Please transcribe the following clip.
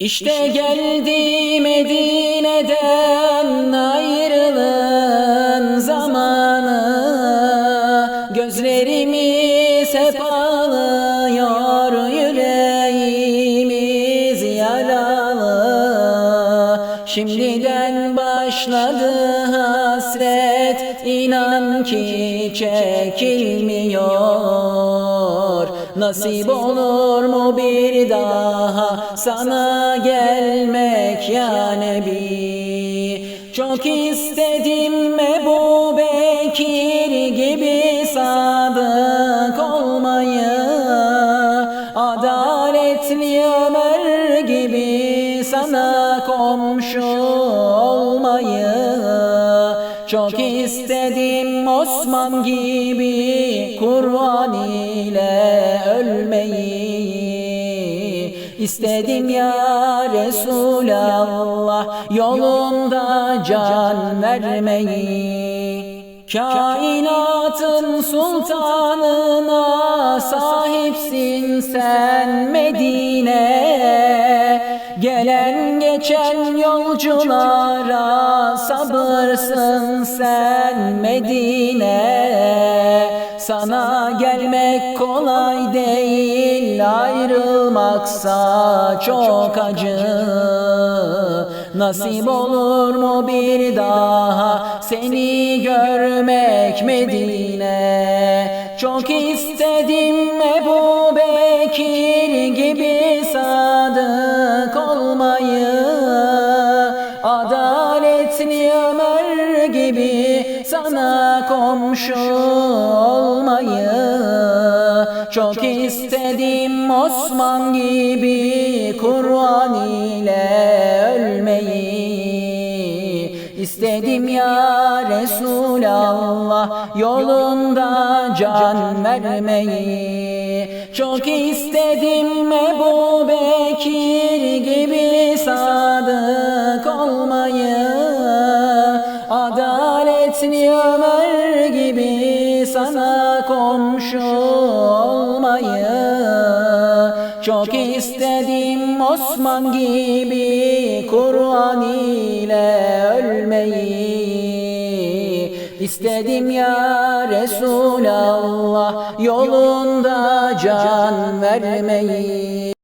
İşte geldi Medine'den ayrılığın zamanı Gözlerimiz hep ağlıyor yüreğimiz yaralı. Şimdiden başladı hasret inan ki çekilmiyor Nasip olur mu bir daha? Sana gelmek ya Nebi. Çok istedim Ebu Bekir gibi sadık olmayı. Adaletli Ömer gibi sana komşu olmayı. Çok istedim Osman gibi Kur'an ile ölmeyi İstedim ya Resulallah yolunda can vermeyi. Kainatın sultanına sahipsin sen Medine yolculara sabırsın sen Medine. Sana gelmek kolay değil ayrılmaksa çok acı. Nasip olur mu bir daha seni görmek Medine? Çok istedim Ebu Bekir gibi sadık olmayı Adaletli Ömer gibi sana komşu olmayı Çok istedim Osman gibi Kur'an ile ölmeyi. İstedim ya Resulallah yolunda can vermeyi. Çok istedim Ebu Bekir gibi sadık olmayı Adaletli Ömer gibi sana komşu olmayı. Çok istedim Osman gibi Kur'an ile ölmeyi. İstedim ya Resulallah yolunda can vermeyi